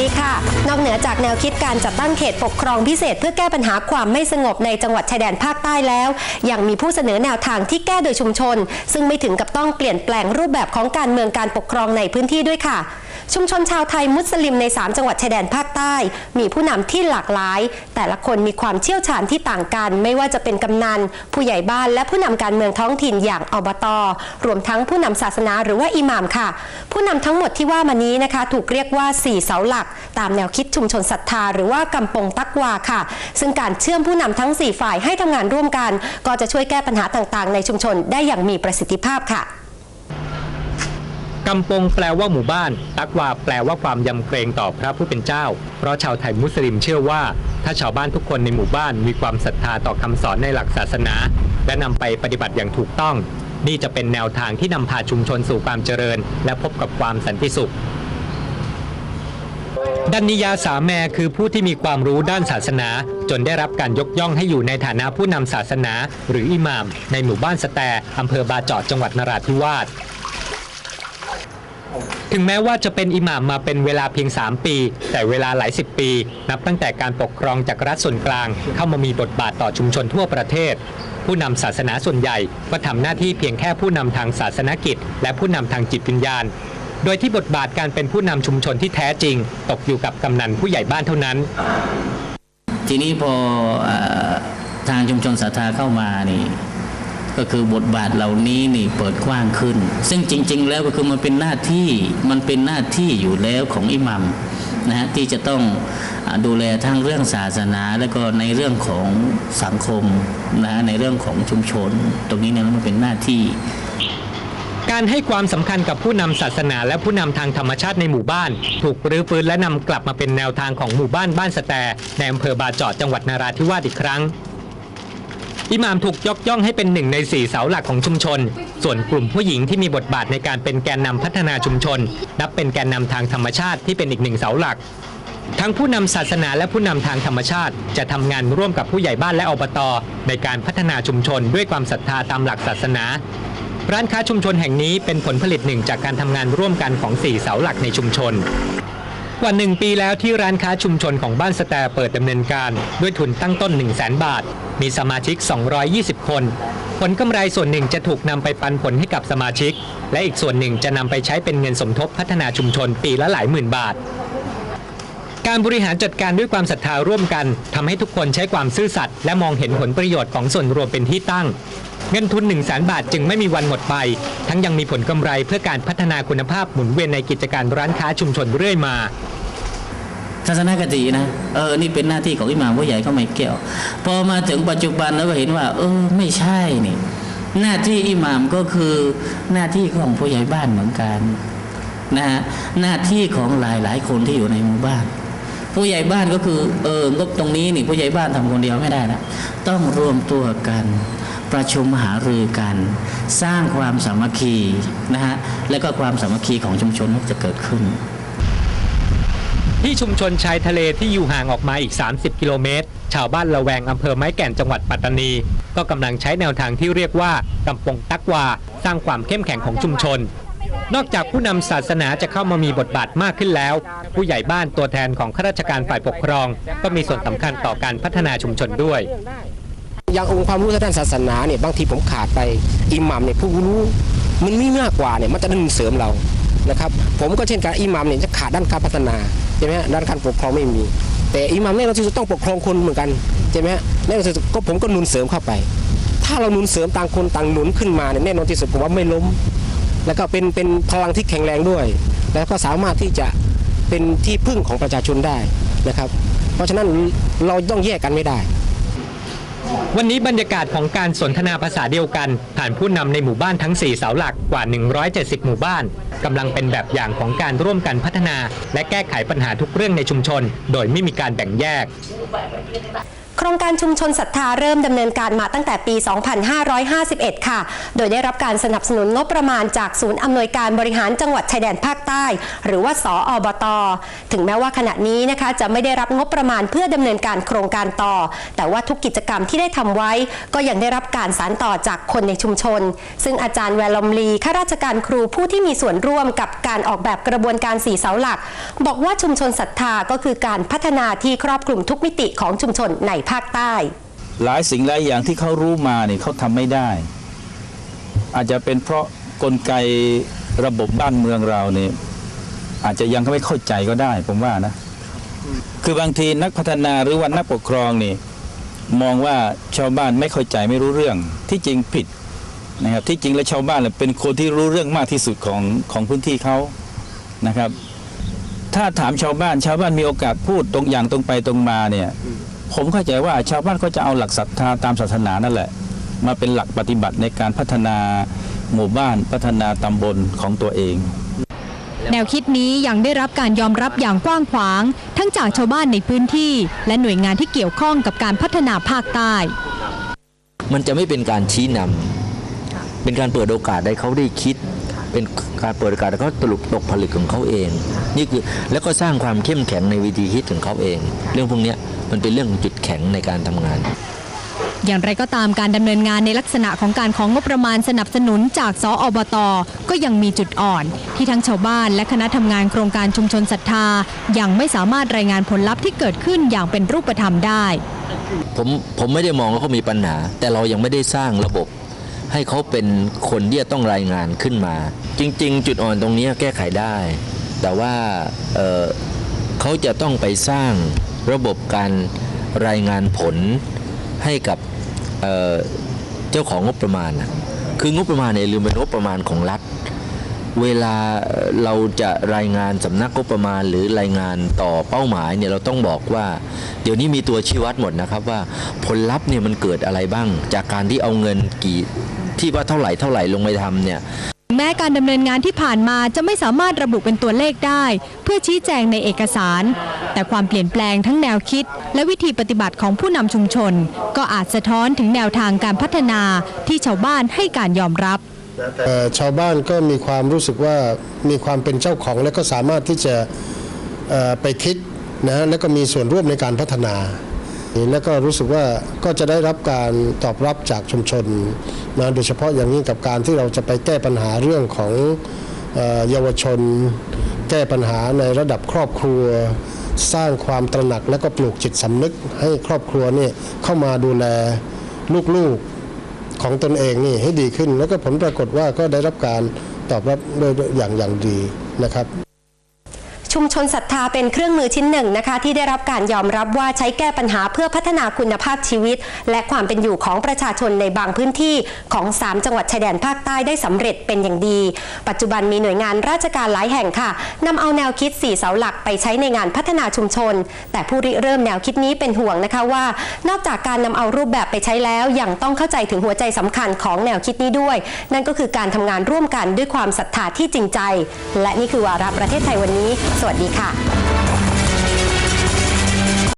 ดีค่ะ นอกเหนือจากแนวคิดการจัดตั้งเขตปกครองพิเศษ เพื่อแก้ปัญหาความไม่สงบในจังหวัดชายแดนภาคใต้แล้ว ยังมีผู้เสนอแนวทางที่แก้โดยชุมชน ซึ่งไม่ถึงกับต้องเปลี่ยนแปลงรูปแบบของการเมืองการปกครองในพื้นที่ด้วยค่ะ ชุมชนชาวไทยมุสลิมใน 3 จังหวัดชายแดนภาคใต้ มีผู้นำที่หลากหลาย แต่ละคนมีความเชี่ยวชาญที่ต่างกัน ไม่ว่าจะเป็นกำนัน ผู้ใหญ่บ้านและผู้นำการเมืองท้องถิ่นอย่างอบตรวมทั้งผู้นำศาสนาหรือว่าอิหม่ามค่ะ ผู้นำทั้งหมดที่ว่ามานี้นะคะ ถูกเรียกว่า 4 เสาหลักตามแนวคิดชุมชนศรัทธา หรือว่ากำปงตักวาค่ะ ซึ่งการเชื่อมผู้นำทั้ง 4 ฝ่ายให้ทำงานร่วมกัน ก็จะช่วยแก้ปัญหาต่างๆ ในชุมชนได้อย่างมีประสิทธิภาพค่ะกำปงแปลว่าหมู่บ้าน ตักวาแปลว่าความยำเกรงต่อพระผู้เป็นเจ้า เพราะชาวไทยมุสลิมเชื่อว่า ถ้าชาวบ้านทุกคนในหมู่บ้านมีความศรัทธาต่อคำสอนในหลักศาสนา และนำไปปฏิบัติอย่างถูกต้อง นี่จะเป็นแนวทางที่นำพาชุมชนสู่ความเจริญ และพบกับความสันติสุข ดันนิยาสาแมคือผู้ที่มีความรู้ด้านศาสนา จนได้รับการยกย่องให้อยู่ในฐานะผู้นำศาสนา หรืออิหม่าม ในหมู่บ้านสแตอำเภอบาเจาะจังหวัดนราธิวาสถึงแม้ว่าจะเป็นอิหม่ามมาเป็นเวลาเพียง 3 ปี แต่เวลาหลายสิบปี นับตั้งแต่การปกครองจากรัฐส่วนกลาง เข้ามามีบทบาทต่อชุมชนทั่วประเทศ ผู้นำศาสนาส่วนใหญ่ ก็ทำหน้าที่เพียงแค่ผู้นำทางศาสนกิจ และผู้นำทางจิตวิญญาณ โดยที่บทบาทการเป็นผู้นำชุมชนที่แท้จริง ตกอยู่กับกำนันผู้ใหญ่บ้านเท่านั้น ทีนี้พอเออทางชุมชนศรัทธาเข้ามานี่ ก็คือบทบาทเหล่านี้นี่เปิดกว้างขึ้น ซึ่งจริง ๆ แล้วก็คือมันเป็นหน้าที่มันเป็นหน้าที่อยู่แล้วของอิหมัมนะฮะที่จะต้องอาดูแลทั้งเรื่องศาสนาแล้วก็ในเรื่องของสังคมนะฮะในเรื่องของชุมชน ตรงนี้เนี่ยมันเป็นหน้าที่ การให้ความสำคัญกับผู้นำศาสนาและผู้นำทางธรรมชาติในหมู่บ้าน ถูกรื้อฟื้นและนำกลับมาเป็นแนวทางของหมู่บ้านบ้านสแตในอำเภอบาจาะจังหวัดนาราธิวาสอีกครั้ง อิหม่ามถูกยกย่องให้เป็นหนึ่งในสี่เสาหลักของชุมชน ส่วนกลุ่มผู้หญิงที่มีบทบาทในการเป็นแกนนำพัฒนาชุมชน นับเป็นแกนนำทางธรรมชาติที่เป็นอีกหนึ่งเสาหลักทั้งผู้นำศาสนาและผู้นำทางธรรมชาติ จะทำงานร่วมกับผู้ใหญ่บ้านและอบต ในการพัฒนาชุมชนด้วยความศรัทธาตามหลักศาสนา ร้านค้าชุมชนแห่งนี้เป็นผลผลิตหนึ่งจากการทำงานร่วมกันของสี่เสาหลักในชุมชน กว่าหนึ่งปีแล้วที่ร้านค้าชุมชนของบ้านสแตเปิดดำเนินการ ด้วยทุนตั้งต้น 1 0 0 0 0แบาท มีสมาชิก 220 คน ผลกำไรส่วนหนึ่งจะถูกนำไปปันผลให้กับสมาชิก และอีกส่วนหนึ่งจะนำไปใช้เป็นเงินสมทบพัฒนาชุมชนปีละหลายหมื่นบาทการบริหารจัดการด้วยความศรัทธาร่วมกันทำให้ทุกคนใช้ความซื่อสัตย์และมองเห็นผลประโยชน์ของส่วนรวมเป็นที่ตั้ง เงินทุน1 0 0 0 0แสนบาทจึงไม่มีวันหมดไป ทั้งยังมีผลกำไรเพื่อการพัฒนาคุณภาพหมุนเวียนในกิจการร้านค้าชุมชนเรื่อยมาทัศนคตินะเออนี่เป็นหน้าที่ของอิหม่ามผู้ใหญ่ก็ไม่เกี่ยว พอมาถึงปัจจุบันแล้วก็เห็นว่า เออไม่ใช่นี่ หน้าที่อิหม่ามก็คือหน้าที่ของผู้ใหญ่บ้านเหมือนกันนะฮะหน้าที่ของหลายหลายคนที่อยู่ในหมู่บ้าน ผู้ใหญ่บ้านก็คือ เอองบตรงนี้นี่ผู้ใหญ่บ้านทำคนเดียวไม่ได้นะต้องรวมตัวกัน ประชุมหารือกัน สร้างความสามัคคีนะฮะและก็ความสามัคคีของชุมชนจะเกิดขึ้น ที่ชุมชนชายทะเลที่อยู่ห่างออกมาอีก 30 กิโลเมตร ชาวบ้านละแวงอำเภอไม้แก่นจังหวัดปัตตานี ก็กำลังใช้แนวทางที่เรียกว่ากำปงตักวา สร้างความเข้มแข็งของชุมชนนอกจากผู้นำศาสนาจะเข้ามามีบทบาทมากขึ้นแล้ว ผู้ใหญ่บ้านตัวแทนของข้าราชการฝ่ายปกครอง ก็มีส่วนสำคัญต่อการพัฒนาชุมชนด้วย อย่างองค์ความรู้ทางด้านศาสนาเนี่ยบางทีผมขาดไปอิหมัมเนี่ยผู้รู้มันมีมากกว่าเนี่ยมันจะได้เสริมเรานะครับผมก็เช่นกันอิหมัมเนี่ยจะขาดด้านการพัฒนาใช่ไหมด้านการปกครองไม่มี แต่อิหมัมเนี่ยเราจะต้องปกครองคนเหมือนกันใช่ไหมแน่นอนที่สุดก็ผมก็หนุนเสริมเข้าไป ถ้าเราหนุนเสริมต่างคนต่างหนุนขึ้นมาเนี่ยแน่นอนที่สุดผมว่าไม่ล้ม แล้วก็เป็นเป็นพลังที่แข็งแรงด้วย แล้วก็สามารถที่จะเป็นที่พึ่งของประชาชนได้นะครับ เพราะฉะนั้นเราต้องแยกกันไม่ได้ วันนี้บรรยากาศของการสนทนาภาษาเดียวกัน ผ่านผู้นำในหมู่บ้านทั้ง 4 เสาหลักกว่า 170 หมู่บ้านกำลังเป็นแบบอย่างของการร่วมกันพัฒนา และแก้ไขปัญหาทุกเรื่องในชุมชน โดยไม่มีการแบ่งแยก โครงการชุมชนศรัทธาเริ่มดำเนินการมาตั้งแต่ปี 2551 ค่ะ โดยได้รับการสนับสนุนงบประมาณจากศูนย์อำนวยการบริหารจังหวัดชายแดนภาคใต้ หรือว่าสออบต ถึงแม้ว่าขณะนี้นะคะจะไม่ได้รับงบประมาณเพื่อดำเนินการโครงการต่อ แต่ว่าทุกกิจกรรมที่ได้ทำไว้ ก็ยังได้รับการสานต่อจากคนในชุมชน ซึ่งอาจารย์แวลอมลีข้าราชการครูผู้ที่มีส่วนร่วมกับการออกแบบกระบวนการสี่เสาหลัก บอกว่าชุมชนศรัทธาก็คือการพัฒนาที่ครอบคลุมทุกมิติของชุมชนในภาคใต้ หลายสิ่งหลายอย่างที่เขารู้มาเนี่ยเขาทำไม่ได้ อาจจะเป็นเพราะกลไกระบบบ้านเมืองเราเนี่ยอาจจะยังไม่เข้าใจก็ได้ ผมว่านะ คือบางทีนักพัฒนาหรือว่านักปกครองนี่มองว่าชาวบ้านไม่เข้าใจไม่รู้เรื่อง ที่จริงผิดนะครับที่จริงแล้วชาวบ้านเป็นคนที่รู้เรื่องมากที่สุดของของพื้นที่เขานะครับ ถ้าถามชาวบ้าน ชาวบ้านมีโอกาสพูดตรงอย่างตรงไปตรงมาเนี่ย ผมเข้าใจว่าชาวบ้านก็จะเอาหลักศรัทธาตามศาสนานั่นแหละ มาเป็นหลักปฏิบัติในการพัฒนาหมู่บ้านพัฒนาตำบลของตัวเองแนวคิดนี้ยังได้รับการยอมรับอย่างกว้างขวาง ทั้งจากชาวบ้านในพื้นที่ และหน่วยงานที่เกี่ยวข้องกับการพัฒนาภาคใต้ มันจะไม่เป็นการชี้นำเป็นการเปิดโอกาสให้เขาได้คิด เป็นการเปิดโอกาสให้เขาตลุกตกผลึกของเขาเอง นี่คือแล้วก็สร้างความเข้มแข็งในวิธีคิดของเขาเอง เรื่องพวกเนี้ย มันเป็นเรื่องจุดแข็งในการทำงาน อย่างไรก็ตามการดำเนินงานในลักษณะของการของงบประมาณสนับสนุนจากสออบต ก็ยังมีจุดอ่อน ที่ทั้งชาวบ้านและคณะทำงานโครงการชุมชนศรัทธายังไม่สามารถรายงานผลลัพธ์ที่เกิดขึ้นอย่างเป็นรูปธรรมได้ผมผมไม่ได้มองว่าเขามีปัญหา แต่เรายังไม่ได้สร้างระบบ ให้เขาเป็นคนที่จะต้องรายงานขึ้นมา จริง ๆ จุดอ่อนตรงนี้แก้ไขได้ แต่ว่าเอ่อเขาจะต้องไปสร้าง ระบบการรายงานผลให้กับเเจ้าของงบประมาณนะคืองบประมาณเนี่ยลืมเป็นงบประมาณของรัฐ เวลาเราจะรายงานสำนักงบประมาณ หรือรายงานต่อเป้าหมายเนี่ยเราต้องบอกว่า เดี๋ยวนี้มีตัวชี้วัดหมดนะครับว่าผลลัพธ์เนี่ยมันเกิดอะไรบ้าง จากการที่เอาเงินกี่ที่ว่าเท่าไหร่เท่าไหร่ลงไปทำเนี่ย แม้การดำเนินงานที่ผ่านมาจะไม่สามารถระบุเป็นตัวเลขได้ เพื่อชี้แจงในเอกสาร แต่ความเปลี่ยนแปลงทั้งแนวคิด และวิธีปฏิบัติของผู้นำชุมชน ก็อาจสะท้อนถึงแนวทางการพัฒนาที่ชาวบ้านให้การยอมรับชาวบ้านก็มีความรู้สึกว่ามีความเป็นเจ้าของและก็สามารถที่จะไปคิดนะแล้วก็มีส่วนร่วมในการพัฒนา แล้วก็รู้สึกว่าก็จะได้รับการตอบรับจากชุมชนนะโดยเฉพาะอย่างนี้กับการที่เราจะไปแก้ปัญหาเรื่องของเยาวชน แก้ปัญหาในระดับครอบครัว สร้างความตระหนักและก็ปลูกจิตสำนึกให้ครอบครัวนี่เข้ามาดูแลลูกๆของตนเองนี่ให้ดีขึ้น แล้วก็ผลปรากฏว่าก็ได้รับการตอบรับโดยอย่างอย่างดีนะครับ ชุมชนศรัทธาเป็นเครื่องมือชิ้นหนึ่งนะคะที่ได้รับการยอมรับว่าใช้แก้ปัญหาเพื่อพัฒนาคุณภาพชีวิต และความเป็นอยู่ของประชาชนในบางพื้นที่ของ 3 จังหวัดชายแดนภาคใต้ได้สำเร็จเป็นอย่างดี ปัจจุบันมีหน่วยงานราชการหลายแห่งค่ะนำเอาแนวคิด 4 เสาหลักไปใช้ในงานพัฒนาชุมชน แต่ผู้ริเริ่มแนวคิดนี้เป็นห่วงนะคะว่า นอกจากการนำเอารูปแบบไปใช้แล้วยังต้องเข้าใจถึงหัวใจสำคัญของแนวคิดนี้ด้วย นั่นก็คือการทำงานร่วมกันด้วยความศรัทธาที่จริงใจ และนี่คือวาระประเทศไทยวันนี้วัสดีค่ะ